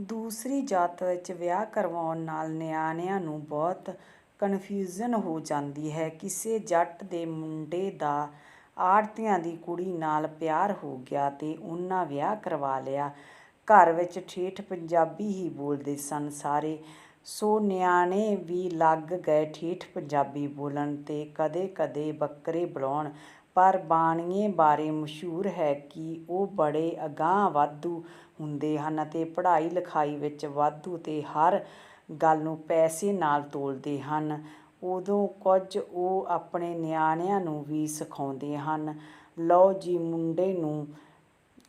ਦੂਸਰੀ ਜਾਤ ਵਿੱਚ ਵਿਆਹ ਕਰਵਾਉਣ ਨਾਲ ਨਿਆਣਿਆਂ ਨੂੰ ਬਹੁਤ ਕਨਫਿਊਜ਼ਨ ਹੋ ਜਾਂਦੀ ਹੈ। ਕਿਸੇ ਜੱਟ ਦੇ ਮੁੰਡੇ ਦਾ ਆੜਤੀਆਂ ਦੀ ਕੁੜੀ ਨਾਲ ਪਿਆਰ ਹੋ ਗਿਆ ਤੇ ਉਹਨਾਂ ਵਿਆਹ ਕਰਵਾ ਲਿਆ। ਘਰ ਵਿੱਚ ਠੇਠ ਪੰਜਾਬੀ ਹੀ ਬੋਲਦੇ ਸਨ ਸਾਰੇ, ਸੋ ਨਿਆਣੇ ਵੀ ਲੱਗ ਗਏ ਠੇਠ ਪੰਜਾਬੀ ਬੋਲਣ ਤੇ ਕਦੇ-ਕਦੇ ਬੱਕਰੇ ਬੁਲਾਉਣ। ਪਰ ਬਾਣੀਏ ਬਾਰੇ ਮਸ਼ਹੂਰ ਹੈ ਕਿ ਉਹ ਬੜੇ ਅਗਾਂਹ ਵਾਧੂ ਹੁੰਦੇ ਹਨ ਅਤੇ ਪੜ੍ਹਾਈ-ਲਿਖਾਈ ਵਿੱਚ ਵਾਧੂ ਅਤੇ ਹਰ ਗੱਲ ਨੂੰ ਪੈਸੇ ਨਾਲ ਤੋਲਦੇ ਹਨ। ਉਦੋਂ ਕੁਝ ਉਹ ਆਪਣੇ ਨਿਆਣਿਆਂ ਨੂੰ ਵੀ ਸਿਖਾਉਂਦੇ ਹਨ। ਲਓ ਜੀ ਮੁੰਡੇ ਨੂੰ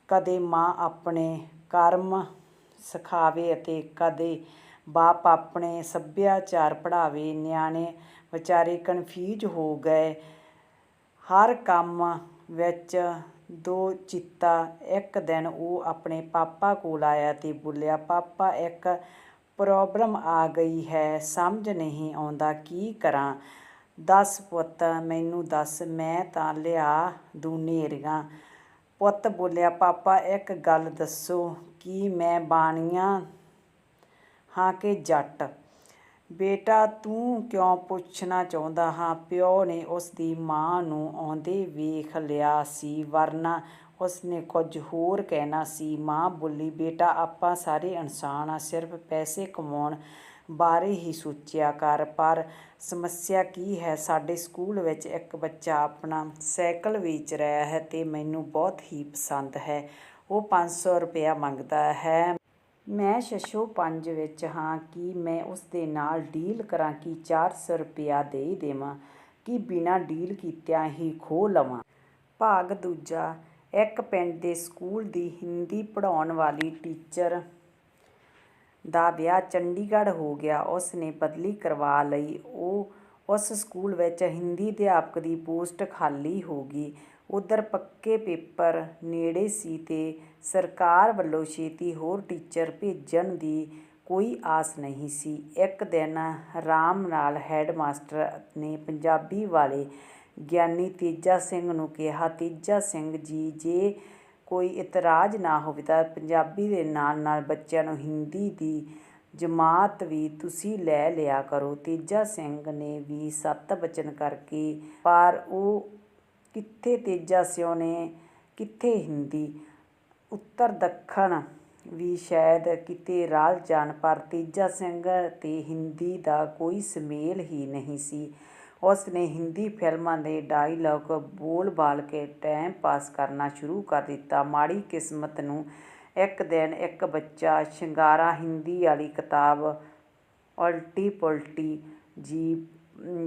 ਕਦੇ ਮਾਂ ਆਪਣੇ ਕਰਮ ਸਿਖਾਵੇ ਅਤੇ ਕਦੇ ਬਾਪ ਆਪਣੇ ਸੱਭਿਆਚਾਰ ਪੜ੍ਹਾਵੇ। ਨਿਆਣੇ ਵਿਚਾਰੇ ਕਨਫਿਊਜ਼ ਹੋ ਗਏ ਹਰ ਕੰਮ ਵਿੱਚ ਦੋ-ਚਿੱਤਾ। ਇੱਕ ਦਿਨ ਉਹ ਆਪਣੇ ਪਾਪਾ ਕੋਲ ਆਇਆ ਤੇ ਬੋਲਿਆ, "ਪਾਪਾ ਇੱਕ ਪ੍ਰੋਬਲਮ ਆ ਗਈ ਹੈ, ਸਮਝ ਨਹੀਂ ਆਉਂਦਾ ਕੀ ਕਰਾਂ?" "ਦੱਸ ਪੁੱਤ ਮੈਨੂੰ ਦੱਸ, ਮੈਂ ਤਾਂ ਲਿਆ ਦੂੰ ਨੇਰੀਆਂ।" ਪੁੱਤ ਬੋਲਿਆ, "ਪਾਪਾ ਇੱਕ ਗੱਲ ਦੱਸੋ ਕਿ ਮੈਂ ਬਾਣੀਆਂ ਹਾਂ ਕਿ ਜੱਟ?" "ਬੇਟਾ ਤੂੰ ਕਿਉਂ ਪੁੱਛਣਾ ਚਾਹੁੰਦਾ ਹਾਂ ਪਿਓ ਨੇ ਉਸ ਦੀ ਮਾਂ ਨੂੰ ਆਉਂਦੇ ਵੇਖ ਲਿਆ ਸੀ ਵਰਨਾ ਉਸਨੇ ਕੁਝ ਹੋਰ ਕਹਿਣਾ ਸੀ। ਮਾਂ ਬੋਲੀ, "ਬੇਟਾ ਆਪਾਂ ਸਾਰੇ ਇਨਸਾਨ ਹਾਂ, ਸਿਰਫ਼ ਪੈਸੇ ਕਮਾਉਣ ਬਾਰੇ ਹੀ ਸੋਚਿਆ ਕਰ।" "ਪਰ ਸਮੱਸਿਆ ਕੀ ਹੈ?" "ਸਾਡੇ ਸਕੂਲ ਵਿੱਚ ਇੱਕ ਬੱਚਾ ਆਪਣਾ ਸਾਈਕਲ ਵੇਚ ਰਿਹਾ ਹੈ ਤੇ ਮੈਨੂੰ ਬਹੁਤ ਹੀ ਪਸੰਦ ਹੈ। ਉਹ ਪੰਜ ਸੌ ਰੁਪਇਆ ਮੰਗਦਾ ਹੈ। ਮੈਂ ਛੱਛੋ ਪੰਜ ਵਿੱਚ ਹਾਂ। ਕੀ ਮੈਂ ਉਸਦੇ ਨਾਲ ਡੀਲ ਕਰਾਂ ਕਿ ਚਾਰ ਸੌ ਰੁਪਇਆ ਦੇ ਦੇਵਾਂ, ਕਿ ਬਿਨਾਂ ਡੀਲ ਕੀਤਿਆਂ ਹੀ ਖੋਹ ਲਵਾਂ?" ਭਾਗ ਦੂਜਾ, ਇੱਕ ਪਿੰਡ ਦੇ ਸਕੂਲ ਦੀ ਹਿੰਦੀ ਪੜ੍ਹਾਉਣ ਵਾਲੀ ਟੀਚਰ ਦਾ ਵਿਆਹ ਚੰਡੀਗੜ੍ਹ ਹੋ ਗਿਆ। ਉਸਨੇ ਬਦਲੀ ਕਰਵਾ ਲਈ। ਉਹ ਉਸ ਸਕੂਲ ਵਿੱਚ ਹਿੰਦੀ ਅਧਿਆਪਕ ਦੀ ਪੋਸਟ ਖਾਲੀ ਹੋ ਗਈ। ਉੱਧਰ ਪੱਕੇ ਪੇਪਰ ਨੇੜੇ ਸੀ ਤੇ ਸਰਕਾਰ ਵੱਲੋਂ ਛੇਤੀ ਹੋਰ ਟੀਚਰ ਭੇਜਣ ਦੀ ਕੋਈ ਆਸ ਨਹੀਂ ਸੀ। ਇੱਕ ਦਿਨ ਰਾਮ ਲਾਲ ਹੈੱਡਮਾਸਟਰ ਨੇ ਪੰਜਾਬੀ ਵਾਲੇ ਗਿਆਨੀ ਤੇਜਾ ਸਿੰਘ ਨੂੰ ਕਿਹਾ, "ਤੇਜਾ ਸਿੰਘ ਜੀ, ਜੇ ਕੋਈ ਇਤਰਾਜ਼ ਨਾ ਹੋਵੇ ਤਾਂ ਪੰਜਾਬੀ ਦੇ ਨਾਲ-ਨਾਲ ਬੱਚਿਆਂ ਨੂੰ ਹਿੰਦੀ ਦੀ ਜਮਾਤ ਵੀ ਤੁਸੀਂ ਲੈ ਲਿਆ ਕਰੋ।" ਤੇਜਾ ਸਿੰਘ ਨੇ ਵੀ ਸੱਤ ਵਚਨ ਕਰਕੇ ਪਰ ਉਹ ਕਿੱਥੇ ਤੇਜਾ ਸਿਉ ਨੇ ਕਿੱਥੇ ਹਿੰਦੀ। ਉੱਤਰ-ਦੱਖਣ ਵੀ ਸ਼ਾਇਦ ਕਿਤੇ ਰਲ ਜਾਣ, ਪਰ ਤੇਜਾ ਸਿੰਘ ਤੇ ਹਿੰਦੀ ਦਾ ਕੋਈ ਸੁਮੇਲ ਹੀ ਨਹੀਂ ਸੀ। ਉਸ ਨੇ ਹਿੰਦੀ ਫ਼ਿਲਮਾਂ ਦੇ ਡਾਇਲਾਗ ਬੋਲ-ਬਾਲ ਕੇ ਟਾਈਮ ਪਾਸ ਕਰਨਾ ਸ਼ੁਰੂ ਕਰ ਦਿੱਤਾ। ਮਾੜੀ ਕਿਸਮਤ ਨੂੰ ਇੱਕ ਦਿਨ ਇੱਕ ਬੱਚਾ ਸ਼ਿੰਗਾਰਾ ਹਿੰਦੀ ਵਾਲੀ ਕਿਤਾਬ ਉਲਟੀ-ਪੁਲਟੀ ਜੀ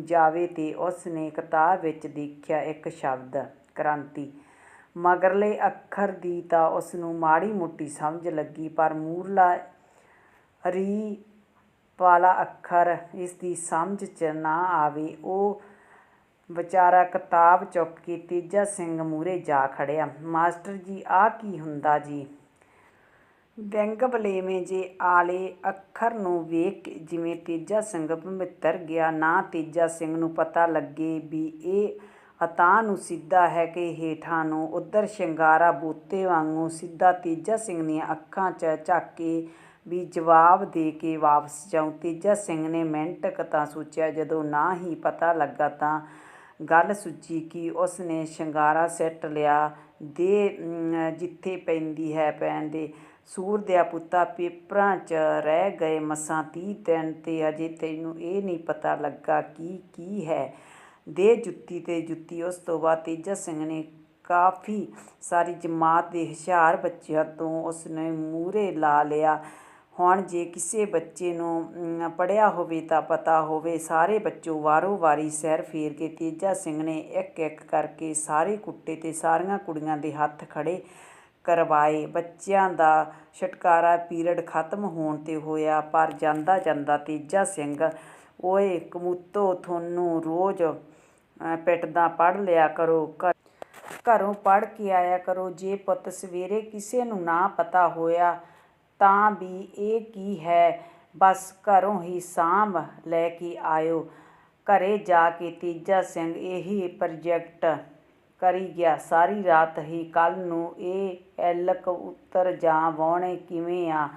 ਜਾਵੇ ਤੇ ਉਸਨੇ ਕਿਤਾਬ ਵਿੱਚ ਦੇਖਿਆ ਇੱਕ ਸ਼ਬਦ, 'ਕ੍ਰਾਂਤੀ'। ਮਗਰਲੇ ਅੱਖਰ ਦੀ ਤਾਂ ਉਸਨੂੰ ਮਾੜੀ-ਮੋਟੀ ਸਮਝ ਲੱਗੀ, ਪਰ ਮੂਰਲਾ 'ਰੀ' ਵਾਲਾ ਅੱਖਰ ਇਸ ਦੀ ਸਮਝ 'ਚ ਨਾ ਆਵੇ। ਉਹ ਵਿਚਾਰਾ ਕਿਤਾਬ ਚੁੱਕ ਕੇ ਤੀਜਾ ਸਿੰਘ ਮੂਹਰੇ ਜਾ ਖੜਿਆ। "ਮਾਸਟਰ ਜੀ, ਆਹ ਕੀ ਹੁੰਦਾ ਜੀ?" ਵਿੰਗ-ਵਲੇਵੇਂ ਜੇ ਆਲੇ ਅੱਖਰ ਨੂੰ ਵੇਖ ਕੇ ਜਿਵੇਂ ਤੇਜਾ ਸਿੰਘ ਭੰਭਿੱਤਰ ਗਿਆ। ਨਾ ਤੇਜਾ ਸਿੰਘ ਨੂੰ ਪਤਾ ਲੱਗੇ ਵੀ ਇਹ ਉਤਾਂਹ ਨੂੰ ਸਿੱਧਾ ਹੈ ਕਿ ਹੇਠਾਂ ਨੂੰ। ਉੱਧਰ ਸ਼ਿੰਗਾਰਾ ਬੂਤੇ ਵਾਂਗੂੰ ਸਿੱਧਾ ਤੇਜਾ ਸਿੰਘ ਦੀਆਂ ਅੱਖਾਂ 'ਚ ਝਾਕੇ ਵੀ ਜਵਾਬ ਦੇ ਕੇ ਵਾਪਸ ਜਾਊ। ਤੇਜਾ ਸਿੰਘ ਨੇ ਮਿੰਟ ਕੁ ਤਾਂ ਸੋਚਿਆ। ਜਦੋਂ ਨਾ ਹੀ ਪਤਾ ਲੱਗਾ ਤਾਂ ਗੱਲ ਸੁੱਝੀ ਕਿ ਉਸਨੇ ਸ਼ਿੰਗਾਰਾ ਸਿੱਟ ਲਿਆ। "ਦੇ ਜਿੱਥੇ ਪੈਂਦੀ ਹੈ ਪੈਣ ਦੇ। ਸੂਰ ਦਿਆ ਪੁੱਤਾ, ਪੇਪਰਾਂ 'ਚ ਰਹਿ ਗਏ ਮਸਾਂ ਤੀਹ ਦਿਨ ਤੇ ਅਜੇ ਤੈਨੂੰ ਇਹ ਨਹੀਂ ਪਤਾ ਲੱਗਾ ਕਿ ਕੀ ਹੈ। ਦੇ ਜੁੱਤੀ ਤੇ ਜੁੱਤੀ।" ਉਸ ਤੋਂ ਬਾਅਦ ਤੇਜਾ ਸਿੰਘ ਨੇ ਕਾਫ਼ੀ ਸਾਰੀ ਜਮਾਤ ਦੇ ਹੁਸ਼ਿਆਰ ਬੱਚਿਆਂ ਤੋਂ ਉਸਨੂੰ ਮੂਹਰੇ ਲਾ ਲਿਆ। ਹੁਣ ਜੇ ਕਿਸੇ ਬੱਚੇ ਨੂੰ ਪੜ੍ਹਿਆ ਹੋਵੇ ਤਾਂ ਪਤਾ ਹੋਵੇ। ਸਾਰੇ ਬੱਚੋਂ ਵਾਰੋ-ਵਾਰੀ ਸੈਰ ਫੇਰ ਕੇ ਤੇਜਾ ਸਿੰਘ ਨੇ ਇੱਕ-ਇੱਕ ਕਰਕੇ ਸਾਰੇ ਕੁੱਟੇ ਤੇ ਸਾਰੀਆਂ ਕੁੜੀਆਂ ਦੇ ਹੱਥ ਖੜ੍ਹੇ ਕਰਵਾਏ। ਬੱਚਿਆਂ ਦਾ ਛੁਟਕਾਰਾ ਪੀਰੀਅਡ ਖ਼ਤਮ ਹੋਣ 'ਤੇ ਹੋਇਆ ਪਰ ਜਾਂਦਾ-ਜਾਂਦਾ ਤੇਜਾ ਸਿੰਘ, "ਓਏ ਕਮੂਤੋ ਤੁਹਾਨੂੰ ਰੋਜ਼ ਪਿੱਟਦਾ, ਪੜ੍ਹ ਲਿਆ ਕਰੋ। ਘਰੋਂ ਪੜ੍ਹ ਕੇ ਆਇਆ ਕਰੋ। ਜੇ ਪੁੱਤ ਸਵੇਰੇ ਕਿਸੇ ਨੂੰ ਨਾ ਪਤਾ ਹੋਇਆ ਤਾਂ ਵੀ ਇਹ ਕੀ ਹੈ ਬਸ ਘਰੋਂ ਹੀ ਸਾਂਭ ਲੈ ਕੇ ਆਇਓ।" ਘਰੇ ਜਾ ਕੇ ਤੀਜਾ ਸਿੰਘ ਇਹੀ ਪ੍ਰੋਜੈਕਟ ਕਰੀ ਗਿਆ ਸਾਰੀ ਰਾਤ ਹੀ। "ਕੱਲ੍ਹ ਨੂੰ ਇਹ ਐਲਕ ਉੱਤਰ ਜਾਂ ਵਾਹੁਣੇ ਕਿਵੇਂ ਆ?"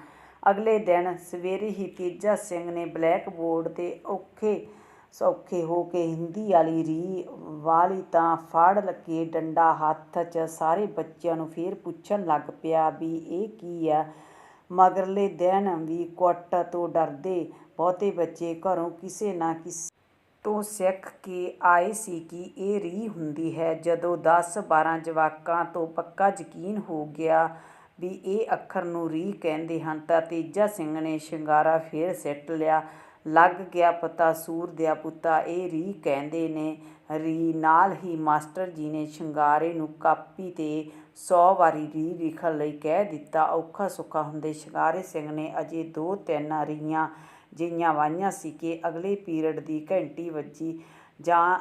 ਅਗਲੇ ਦਿਨ ਸਵੇਰੇ ਹੀ ਤੀਜਾ ਸਿੰਘ ਨੇ ਬਲੈਕ ਬੋਰਡ 'ਤੇ ਔਖੇ ਸੌਖੇ ਹੋ ਕੇ ਹਿੰਦੀ ਵਾਲੀ ਰੀ ਵਾਲੀ ਤਾਂ ਫੜ ਲੱਗੇ ਡੰਡਾ ਹੱਥ 'ਚ ਸਾਰੇ ਬੱਚਿਆਂ ਨੂੰ ਫੇਰ ਪੁੱਛਣ ਲੱਗ ਪਿਆ ਵੀ ਇਹ ਕੀ ਆ ਮਗਰਲੇ ਦਿਨ ਵੀ ਕੁੱਟ ਤੋਂ ਡਰਦੇ ਬਹੁਤੇ ਬੱਚੇ ਘਰੋਂ ਕਿਸੇ ਨਾ ਕਿਸੇ ਤੋਂ ਸਿੱਖ ਕੇ ਆਏ ਸੀ ਕਿ ਇਹ ਰੀ ਹੁੰਦੀ ਹੈ। ਜਦੋਂ 10-12 ਜਵਾਕਾਂ ਤੋਂ ਪੱਕਾ ਯਕੀਨ ਹੋ ਗਿਆ ਵੀ ਇਹ ਅੱਖਰ ਨੂੰ ਰੀ ਕਹਿੰਦੇ ਹਨ ਤਾਂ ਤੇਜਾ ਸਿੰਘ ਨੇ ਸ਼ਿੰਗਾਰਾ ਫੇਰ ਸਿੱਟ ਲਿਆ। ਲੱਗ ਗਿਆ ਪਤਾ, ਸੂਰ ਦਿਆ ਪੁੱਤਾ। ਇਹ ਰੀ ਕਹਿੰਦੇ ਨੇ, ਰੀ ਨਾਲ ਹੀ ਮਾਸਟਰ ਜੀ ਨੇ ਸ਼ਿੰਗਾਰੇ ਨੂੰ ਕਾਪੀ ਤੇ 100 ਵਾਰੀ ਰੀ ਲਿਖਣ ਲਈ ਕਹਿ ਦਿੱਤਾ। ਔਖਾ ਸੁੱਖਾ ਹੁੰਦੇ ਸ਼ਿੰਗਾਰੇ ਸਿੰਘ ਨੇ ਅਜੇ ਦੋ ਤਿੰਨ ਰੀਆਂ ਜਿਹੀਆਂ ਵਾਹੀਆਂ ਸੀ ਕਿ ਅਗਲੇ ਪੀਰੀਅਡ ਦੀ ਘੰਟੀ ਵੱਜੀ ਜਾਂ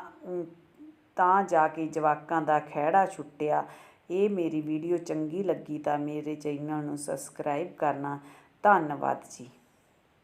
ਤਾਂ ਜਾ ਕੇ ਜਵਾਕਾਂ ਦਾ ਖਹਿੜਾ ਛੁੱਟਿਆ। ਇਹ ਮੇਰੀ ਵੀਡੀਓ ਚੰਗੀ ਲੱਗੀ ਤਾਂ ਮੇਰੇ ਚੈਨਲ ਨੂੰ ਸਬਸਕ੍ਰਾਈਬ ਕਰਨਾ। ਧੰਨਵਾਦ ਜੀ।